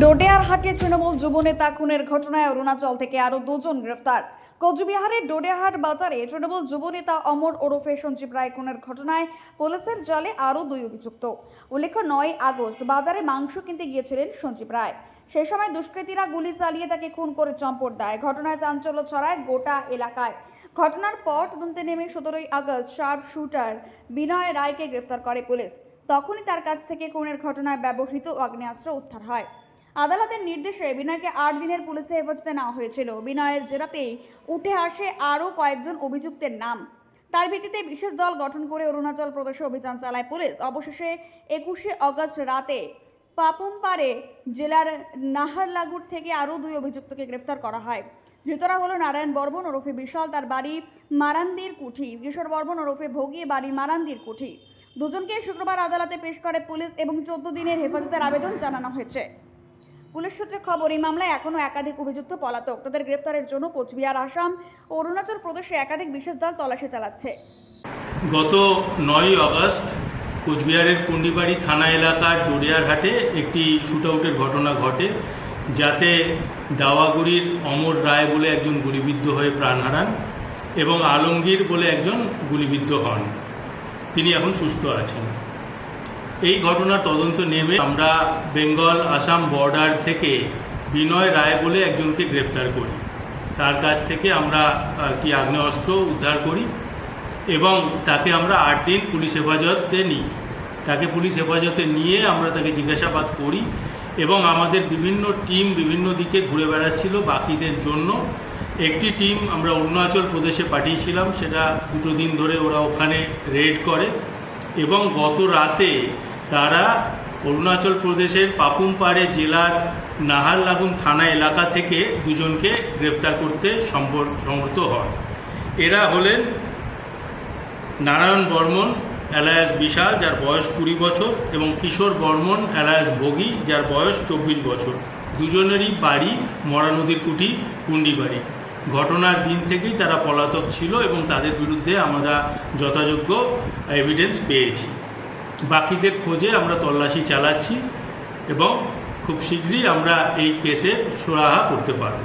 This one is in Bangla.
ডোডেয়ারহাটে তৃণমূল যুব নেতা খুনের ঘটনায় অরুণাচল থেকে আরও দুজন গ্রেফতার। কোচবিহারের ডোডেহাট বাজারে তৃণমূল যুব নেতা অমর ওরফে সঞ্জীব রায় খুনের ঘটনায় পুলিশের জালে আরও দুই অভিযুক্ত। উল্লেখ্য, নয় আগস্ট বাজারে মাংস কিনতে গিয়েছিলেন সঞ্জীব রায়। সেই সময় দুষ্কৃতীরা গুলি চালিয়ে তাকে খুন করে চম্পট দেয়। ঘটনায় চাঞ্চল্য ছড়ায় গোটা এলাকায়। ঘটনার পর তদন্তে নেমে সতেরোই আগস্ট শার্প শুটার বিনয় রায়কে গ্রেফতার করে পুলিশ। তখনই তার কাছ থেকে খুনের ঘটনায় ব্যবহৃত আগ্নেয়াস্ত্র উদ্ধার হয়। আদালতের নির্দেশে বিনয়কে আট দিনের পুলিশে হেফাজতে নেওয়া হয়েছিল। বিনয়ের জেরাতেই উঠে আসে আরও কয়েকজন অভিযুক্তের নাম। তার ভিত্তিতে বিশেষ দল গঠন করে অরুণাচল প্রদেশে অভিযান চালায় পুলিশ। অবশেষে একুশে অগস্ট রাতে পাপুমপাড়ে জেলার নাহারলাগুর থেকে আরও দুই অভিযুক্তকে গ্রেফতার করা হয়। ধৃতরা হলো নারায়ণ বর্মন ওরফে বিশাল, তার বাড়ি মারান্দির কুঠি। কিশোর বর্মন ওরফে ভোগী, বাড়ি মারান্দির কুঠি। দুজনকে শুক্রবার আদালতে পেশ করে পুলিশ এবং চোদ্দ দিনের হেফাজতের আবেদন জানানো হয়েছে। পুলিশ সূত্রে খবর, এই মামলায় এখনও একাধিক অভিযুক্ত পলাতক। তাদের গ্রেফতারের জন্য কোচবিহার, আসাম ও অরুণাচল প্রদেশে একাধিক বিশেষ দল তল্লাশি চালাচ্ছে। গত নয়ই আগস্ট কোচবিহারের পুন্ডিবাড়ি থানা এলাকার ডোরিয়ারহাটে একটি শুটআউটের ঘটনা ঘটে, যাতে দাওয়াগুড়ির অমর রায় বলে একজন গুলিবিদ্ধ হয়ে প্রাণ হারান এবং আলমগীর বলে একজন গুলিবিদ্ধ হন। তিনি এখন সুস্থ আছেন। এই ঘটনার তদন্ত নেমে আমরা বেঙ্গল, আসাম বর্ডার থেকে বিনয় রায় বলে একজনকে গ্রেফতার করি। তার কাছ থেকে আমরা একটি আগ্নেয়াস্ত্র উদ্ধার করি এবং তাকে আমরা আট দিন পুলিশ হেফাজতে নিই। তাকে পুলিশ হেফাজতে নিয়ে আমরা তাকে জিজ্ঞাসাবাদ করি এবং আমাদের বিভিন্ন টিম বিভিন্ন দিকে ঘুরে বেড়াচ্ছিল বাকিদের জন্য। একটি টিম আমরা অরুণাচল প্রদেশে পাঠিয়েছিলাম, সেটা দুটো দিন ধরে ওরা ওখানে রেড করে এবং গত রাতে তারা অরুণাচল প্রদেশের পাপুমপাড়ে জেলার নাহারলাগুন থানা এলাকা থেকে দুজনকে গ্রেপ্তার করতে সমর্থ হন। এরা হলেন নারায়ণ বর্মন, অ্যালায়াস বিশাল, যার বয়স কুড়ি বছর, এবং কিশোর বর্মন, অ্যালায়াস ভোগী, যার বয়স চব্বিশ বছর। দুজনেরই বাড়ি মরা নদীর কুটি কুন্ডিবাড়ি ঘটনার দিন থেকেই তারা পলাতক ছিল এবং তাদের বিরুদ্ধে আমরা যথাযোগ্য এভিডেন্স পেয়েছি। বাকিদের খোঁজে আমরা তল্লাশি চালাচ্ছি এবং খুব শীঘ্রই আমরা এই কেসের সুরাহা করতে পারব।